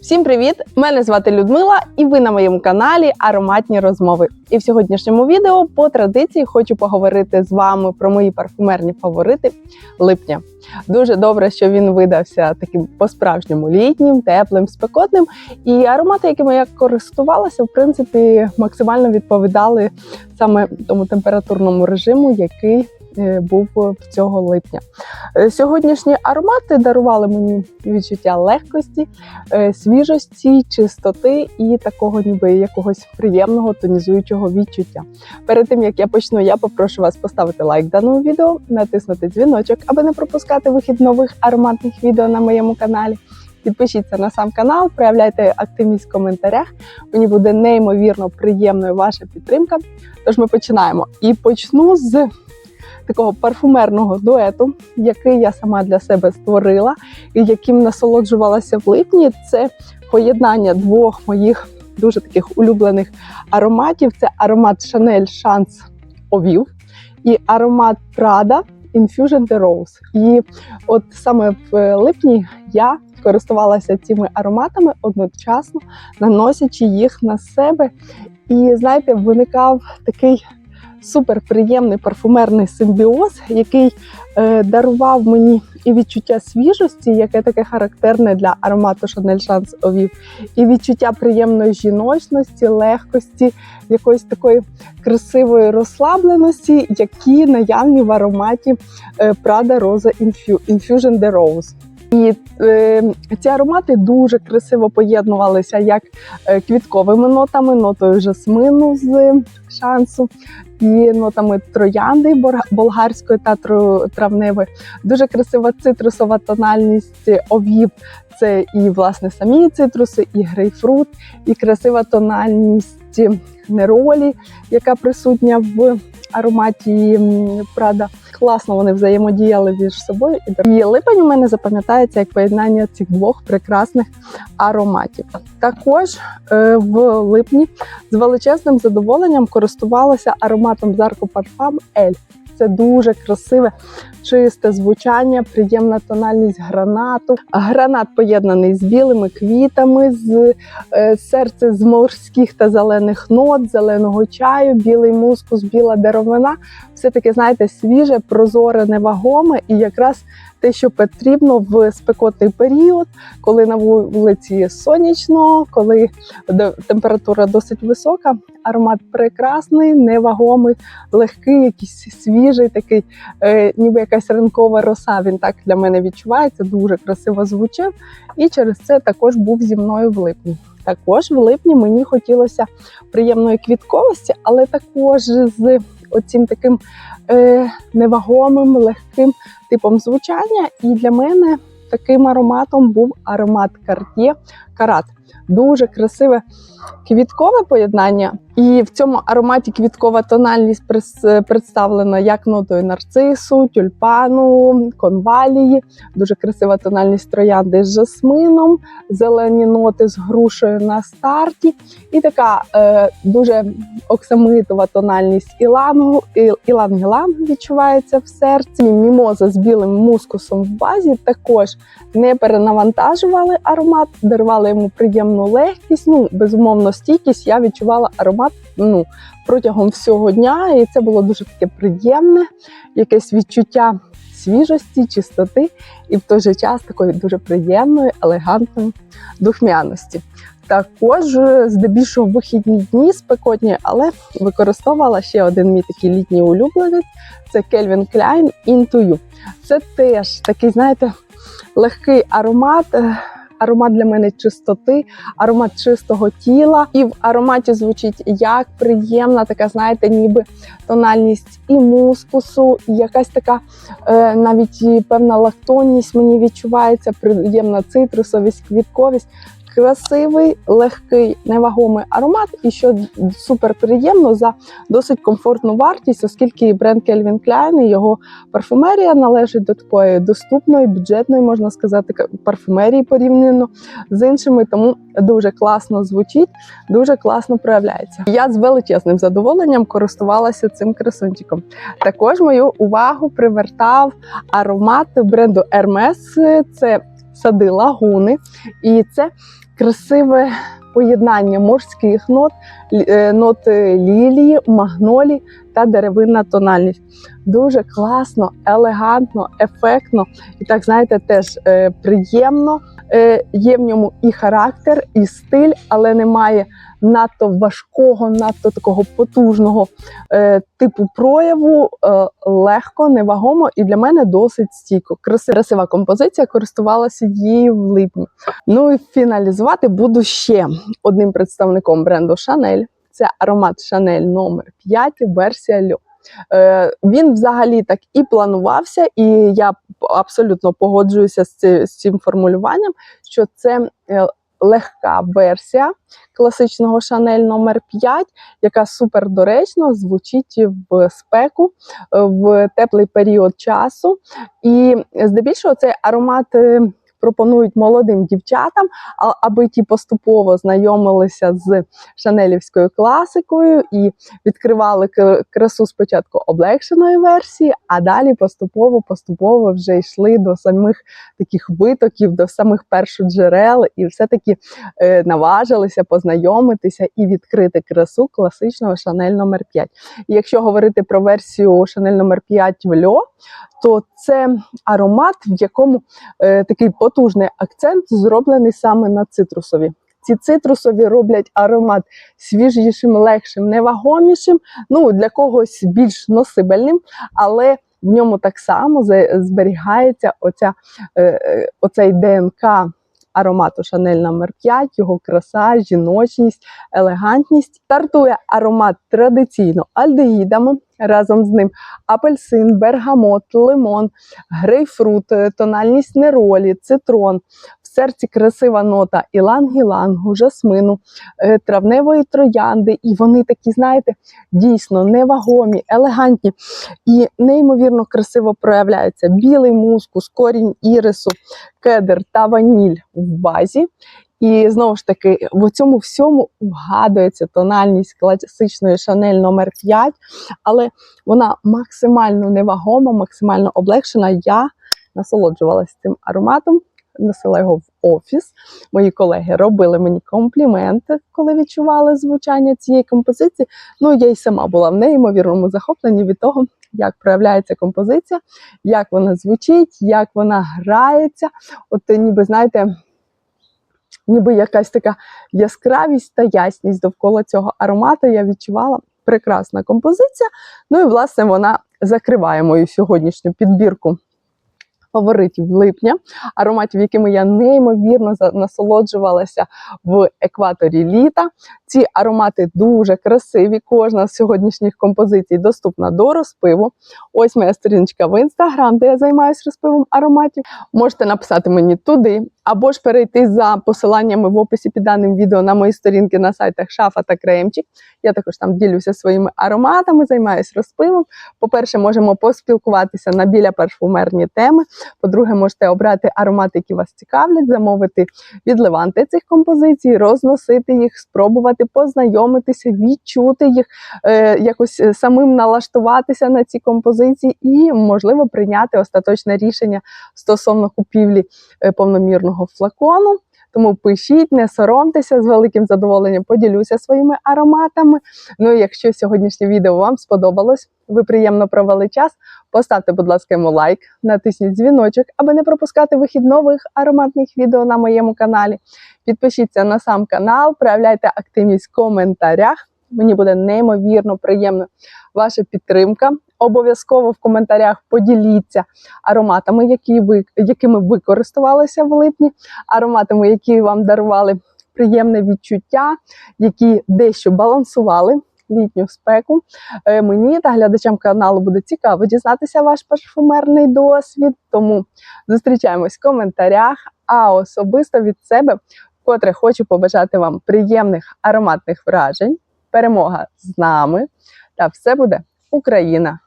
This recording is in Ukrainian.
Всім привіт! Мене звати Людмила, і ви на моєму каналі Ароматні розмови. І в сьогоднішньому відео по традиції хочу поговорити з вами про мої парфумерні фаворити липня. Дуже добре, що він видався таким по-справжньому літнім, теплим, спекотним. І аромати, якими я користувалася, в принципі, максимально відповідали саме тому температурному режиму, який був цього липня. Е, Сьогоднішні аромати дарували мені відчуття легкості, е, свіжості, чистоти і такого, ніби якогось приємного тонізуючого відчуття. Перед тим як я почну, я попрошу вас поставити лайк даному відео, натиснути дзвіночок, аби не пропускати вихід нових ароматних відео на моєму каналі. Підпишіться на сам канал, проявляйте активність в коментарях. Мені буде неймовірно приємною ваша підтримка. Тож ми починаємо. І почну з такого парфумерного дуету, який я сама для себе створила, і яким насолоджувалася в липні. Це поєднання двох моїх дуже таких улюблених ароматів: це аромат Chanel Chance Овів і аромат Prada Infusion The Rose. І от саме в липні я користувалася цими ароматами одночасно, наносячи їх на себе. І знаєте, виникав такий суперприємний парфумерний симбіоз, який е, дарував мені і відчуття свіжості, яке таке характерне для аромату Chanel Chance Овів, і відчуття приємної жіночності, легкості, якоїсь такої красивої розслабленості, які наявні в ароматі е, Prada Rosa Infu- Infusion The Rose. І е, ці аромати дуже красиво поєднувалися як е, квітковими нотами, нотою жасмину з шансу і нотами троянди болгарської та травневої. Дуже красива цитрусова тональність овів. Це і власне самі цитруси, і грейпфрут, і красива тональність неролі, яка присутня в ароматі Прада. Класно вони взаємодіяли між собою. І липень у мене запам'ятається як поєднання цих двох прекрасних ароматів. Також е, в липні з величезним задоволенням користувалася ароматом Zarco Parfum Ель. Це дуже красиве, чисте звучання, приємна тональність гранату. Гранат поєднаний з білими квітами, з е, серце з морських та зелених нот, зеленого чаю, білий мускус, біла деревина. Все таке, знаєте, свіже, прозоре, невагоме і якраз те, що потрібно в спекотний період, коли на вулиці сонячно, коли температура досить висока. Аромат прекрасний, невагомий, легкий, якийсь свіжий, такий, е, ніби якась ранкова роса. Він так для мене відчувається, дуже красиво звучив. І через це також був зі мною в липні. Також в липні мені хотілося приємної квітковості, але також з оцім таким е, невагомим, легким типом звучання. І для мене таким ароматом був аромат Cartier Карат. Дуже красиве квіткове поєднання. І в цьому ароматі квіткова тональність представлена як нотою нарцису, тюльпану, конвалії. Дуже красива тональність троянди з жасмином, зелені ноти з грушею на старті, і така е, дуже оксамитова тональність ілангу, і- відчувається в серці. Мімоза з білим мускусом в базі також не перенавантажували аромат, дарували йому приємну легкість. Ну, безумовно, стійкість. Я відчувала аромат ну, протягом всього дня, і це було дуже таке приємне, якесь відчуття свіжості, чистоти, і в той же час такої дуже приємної, елегантної духмяності. Також е, здебільшого в вихідні дні спекотні, але використовувала ще один мій такий літній улюбленець це Calvin Klein You. Це теж такий, знаєте, легкий аромат. Аромат для мене чистоти, аромат чистого тіла, і в ароматі звучить як приємна, така, знаєте, ніби тональність і мускусу, і якась така е, навіть певна лактонність мені відчувається, приємна цитрусовість, квітковість. Красивий, легкий, невагомий аромат, і що супер приємно за досить комфортну вартість, оскільки бренд Calvin Klein і його парфумерія належить до такої доступної, бюджетної, можна сказати, парфумерії порівняно з іншими. Тому дуже класно звучить, дуже класно проявляється. Я з величезним задоволенням користувалася цим красунчиком. Також мою увагу привертав аромат бренду Hermes. Це сади лагуни, і це красиве поєднання морських нот, е, ноти лілії, магнолії та деревинна тональність. Дуже класно, елегантно, ефектно і так, знаєте, теж е, приємно. Е, є в ньому і характер, і стиль, але немає надто важкого, надто такого потужного е, типу прояву. Е, легко, невагомо і для мене досить стійко. Краси- Красива композиція користувалася її в липні. Ну і фіналізувати буду ще одним представником бренду Chanel. Це аромат Chanel номер 5 версія Льо. Е, він взагалі так і планувався, і я абсолютно погоджуюся з, цим формулюванням, що це е, легка версія класичного Chanel номер 5 яка супер доречно звучить в спеку е, в теплий період часу. І здебільшого цей аромат. Пропонують молодим дівчатам, аби ті поступово знайомилися з шанелівською класикою і відкривали красу спочатку облегшеної версії, а далі поступово поступово вже йшли до самих таких витоків, до самих першоджерел, і все-таки е, наважилися познайомитися і відкрити красу класичного Chanel номер 5. І якщо говорити про версію Chanel номер 5 в Льо, то це аромат, в якому е, такий потужний акцент зроблений саме на цитрусові. Ці цитрусові роблять аромат свіжішим, легшим, невагомішим, ну для когось більш носибельним, але в ньому так само зберігається оця, е, е, оцей ДНК аромату Шанель номер 5 його краса, жіночність, елегантність. Стартує аромат традиційно альдеїдами. Разом з ним апельсин, бергамот, лимон, грейпфрут, е, тональність неролі, цитрон. Серці красива нота іланг-ілангу, жасмину, е, травневої троянди. І вони такі, знаєте, дійсно невагомі, елегантні і неймовірно красиво проявляються. Білий мускус, корінь ірису, кедр та ваніль в базі. І знову ж таки, в цьому всьому вгадується тональність класичної Шанель номер 5 але вона максимально невагома, максимально облегшена. Я насолоджувалася цим ароматом, носила його в офіс. Мої колеги робили мені компліменти, коли відчували звучання цієї композиції. Ну, я й сама була в неймовірному захопленні від того, як проявляється композиція, як вона звучить, як вона грається. От е, ніби, знаєте, ніби якась така яскравість та ясність довкола цього аромату я відчувала. Прекрасна композиція. Ну і власне вона закриває мою сьогоднішню підбірку фаворитів липня, ароматів, якими я неймовірно насолоджувалася в екваторі літа. Ці аромати дуже красиві. Кожна з сьогоднішніх композицій доступна до розпиву. Ось моя сторіночка в інстаграм, де я займаюся розпивом ароматів. Можете написати мені туди, або ж перейти за посиланнями в описі під даним відео на мої сторінки на сайтах Шафа та Кремчик. Я також там ділюся своїми ароматами, займаюся розпивом. По-перше, можемо поспілкуватися на біля парфумерні теми. По-друге, можете обрати аромати, які вас цікавлять, замовити відливанти цих композицій, розносити їх, спробувати познайомитися, відчути їх, е, якось е, самим налаштуватися на ці композиції і, можливо, прийняти остаточне рішення стосовно купівлі е, повномірного флакону. Тому пишіть, не соромтеся з великим задоволенням, поділюся своїми ароматами. Ну якщо сьогоднішнє відео вам сподобалось, ви приємно провели час, поставте, будь ласка, йому лайк, натисніть дзвіночок, аби не пропускати вихід нових ароматних відео на моєму каналі. Підпишіться на сам канал, проявляйте активність в коментарях. Мені буде неймовірно приємно ваша підтримка. Обов'язково в коментарях поділіться ароматами, які ви, якими ви користувалися в липні, ароматами, які вам дарували приємне відчуття, які дещо балансували літню спеку. Е, Мені та глядачам каналу буде цікаво дізнатися ваш парфумерний досвід. Тому зустрічаємось в коментарях. А особисто від себе, вкотре хочу побажати вам приємних ароматних вражень, перемога з нами. Та все буде Україна!